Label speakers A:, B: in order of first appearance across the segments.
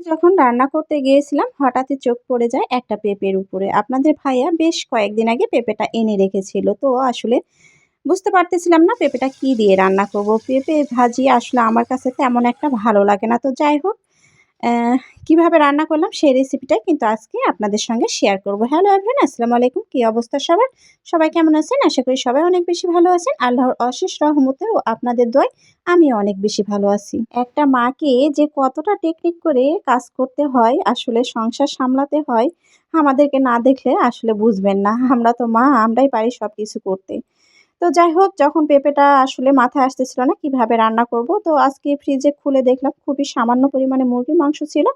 A: যখন রান্না করতে গিয়েছিলাম, হঠাৎই চোখ পড়ে যায় একটা পেঁপের উপরে। আপনাদের ভাইয়া বেশ কয়েকদিন আগে পেঁপেটা এনে রেখেছিল। তো আসলে বুঝতে পারতেছিলাম না পেঁপেটা কি দিয়ে রান্না করব। পেঁপে ভাজি আসলে আমার কাছে তেমন একটা ভালো লাগে না। তো যাই হোক কীভাবে রান্না করলাম সেই রেসিপিটাই কিন্তু আজকে আপনাদের সঙ্গে শেয়ার করব। হ্যালো এভরিন আসসালামু আলাইকুম। কী অবস্থা সবার? সবাই কেমন আছেন? আশা করি সবাই অনেক বেশি ভালো আছেন। আল্লাহর অশেষ রহমতে ও আপনাদের দয় আমি অনেক বেশি ভালো আছি। একটা মাকে যে কতটা টেকনিক করে কাজ করতে হয়, আসলে সংসার সামলাতে হয়, আমাদেরকে না দেখলে আসলে বুঝবেন না। আমরা তো মা, আমরাই পারি সব কিছু করতে। তো যাই হোক যখন পেঁপেটা আসলে মাথায় আসতেছিল না কীভাবে রান্না করব, তো আজকে ফ্রিজে খুলে দেখলাম খুবই সামান্য পরিমাণে মুরগির মাংস ছিল।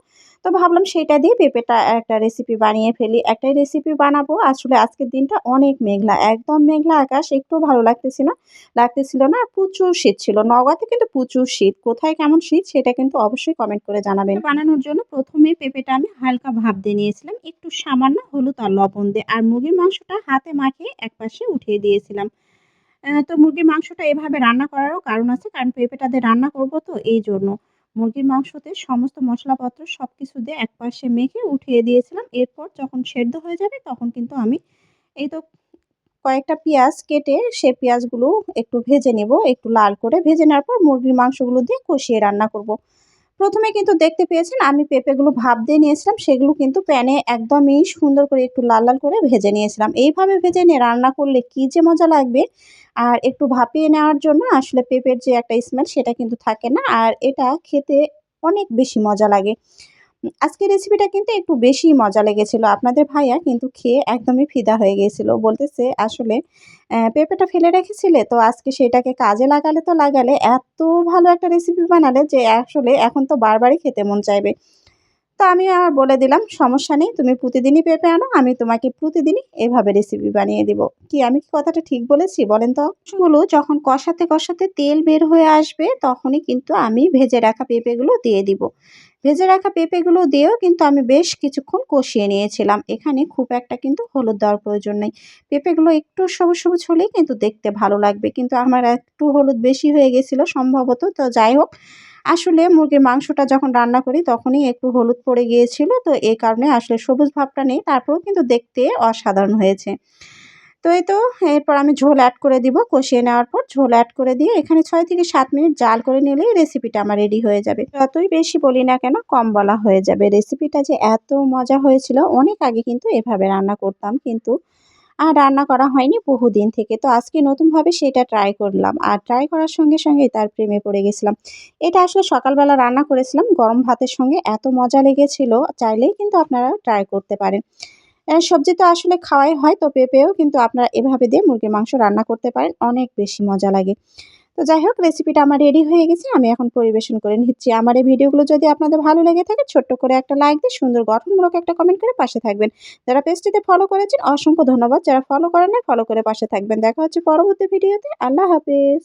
A: তো ভাবলাম সেটা দিয়ে পেঁপেটা একটা রেসিপি বানিয়ে ফেলি। একটাই রেসিপি বানাবো। আসলে আজকের দিনটা অনেক মেঘলা, একদম মেঘলা আকাশ একটু ভালো লাগতেছিল না লাগতেছিল না। প্রচুর শীত ছিল। নগাতে কিন্তু প্রচুর শীত। কোথায় কেমন শীত সেটা কিন্তু অবশ্যই কমেন্ট করে জানাবেন। বানানোর জন্য প্রথমে পেঁপেটা আমি হালকা ভাব দিয়ে নিয়েছিলাম। একটু সামান্য হলুদ আর লবণ দিয়ে। আর মুরগির মাংসটা হাতে মাখিয়ে একপাশে উঠিয়ে দিয়েছিলাম। তো মুরগির মাংসটা এভাবে রান্না করারও কারণ আছে, কারণ পেঁপেটা দিয়ে রান্না করব তো এই জন্য মুরগির মাংসতে সমস্ত মশলাপত্র সব কিছু দিয়ে এক পাশে মেখে উঠিয়ে দিয়েছিলাম এরপর যখন সেদ্ধ হয়ে যাবে তখন কিন্তু আমি এই তো কয়েকটা পেঁয়াজ কেটে সে পেঁয়াজগুলো একটু ভেজে নেব, একটু লাল করে ভেজে নেওয়ার পর মুরগির মাংসগুলো দিয়ে কষিয়ে রান্না করব। প্রথমে কিন্তু দেখতে পেয়েছেন, আমি পেঁপেগুলো ভাপ দিয়ে নিয়েছিলাম, সেগুলো কিন্তু প্যানে একদমই সুন্দর করে একটু লাল লাল করে ভেজে নিয়েছিলাম। এইভাবে ভেজে নিয়ে রান্না করলে কি যে মজা লাগবে? আর একটু ভাপিয়ে নেওয়ার জন্য আসলে পেঁপের যে একটা স্মেল সেটা কিন্তু থাকে না, আর এটা খেতে অনেক বেশি মজা লাগে। আজকের রেসিপিটা কিন্তু একটু বেশি মজা লেগেছিলো। আপনাদের ভাইয়া কিন্তু খেয়ে একদমই ফিদা হয়ে গিয়েছিল বলতেছে আসলে পেঁপেটা ফেলে রেখেছিলে, তো আজকে সেটাকে কাজে লাগালে তো লাগালে এত ভালো একটা রেসিপি বানালে যে আসলে এখন তো বারবারই খেতে মন চাইবে। আমি আমার বলে দিলাম, সমস্যা নেই, তুমি প্রতিদিনই পেঁপে আনো, আমি তোমাকে প্রতিদিনই এভাবে রেসিপি বানিয়ে দিব। কি, আমি কি কথাটা ঠিক বলেছি? বলেন তো। অংশগুলো যখন কষাতে কষাতে তেল বের হয়ে আসবে, তখনই কিন্তু আমি ভেজে রাখা পেঁপেগুলো দিয়ে দিব। ভেজে রাখা পেঁপেগুলো দিয়েও কিন্তু আমি বেশ কিছুক্ষণ কষিয়ে নিয়েছিলাম। এখানে খুব একটা কিন্তু হলুদ দেওয়ার প্রয়োজন নেই। পেঁপেগুলো একটু সবুজ সবুজ হলেই কিন্তু দেখতে ভালো লাগবে, কিন্তু আমার একটু হলুদ বেশি হয়ে গেছিল সম্ভবত, তো যাই হোক আসলে মুরগির মাংসটা যখন রান্না করি তখনই একটু হলুদ পড়ে গিয়েছিল। তো এই কারণে আসলে সবুজ ভাবটা নেই, তারপরেও কিন্তু দেখতে অসাধারণ হয়েছে। তো এই তো, এরপর আমি ঝোল অ্যাড করে দিব। কষিয়ে নেওয়ার পর ঝোল অ্যাড করে দিয়ে এখানে ছয় থেকে সাত মিনিট জাল করে নিলেই রেসিপিটা আমার রেডি হয়ে যাবে। যতই বেশি বলি না কেন, কম বলা হয়ে যাবে। রেসিপিটা যে এত মজা হয়েছিল, অনেক আগে কিন্তু এভাবে রান্না করতাম। কিন্তু আর রান্না করা হয়নি বহুদিন থেকে। তো আজকে নতুনভাবে সেটা ট্রাই করলাম। আর ট্রাই করার সঙ্গে সঙ্গে তার প্রেমে পড়ে গেছিলাম। এটা আসলে সকালবেলা রান্না করেছিলাম। গরম ভাতের সঙ্গে এত মজা লেগেছিল, চাইলেই কিন্তু আপনারা ট্রাই করতে পারেন। সবজি তো আসলে খাওয়াই হয় তো পেঁপেও, কিন্তু আপনারা এভাবে দিয়ে মুরগির মাংস রান্না করতে পারেন, অনেক বেশি মজা লাগে। তো যাই হোক রেসিপিটা আমার রেডি হয়ে গেছে, আমি এখন পরিবেশন করে নিচ্ছি। আমার এই ভিডিওগুলো যদি আপনাদের ভালো লেগে থাকে, ছোট্ট করে একটা লাইক দিয়ে সুন্দর গঠনমূলক একটা কমেন্ট করে পাশে থাকবেন। যারা পেজটিতে ফলো করেছেন, অসংখ্য ধন্যবাদ। যারা ফলো করেন না ফলো করে পাশে থাকবেন। দেখা হচ্ছে পরবর্তী ভিডিওতে আল্লাহ হাফিজ।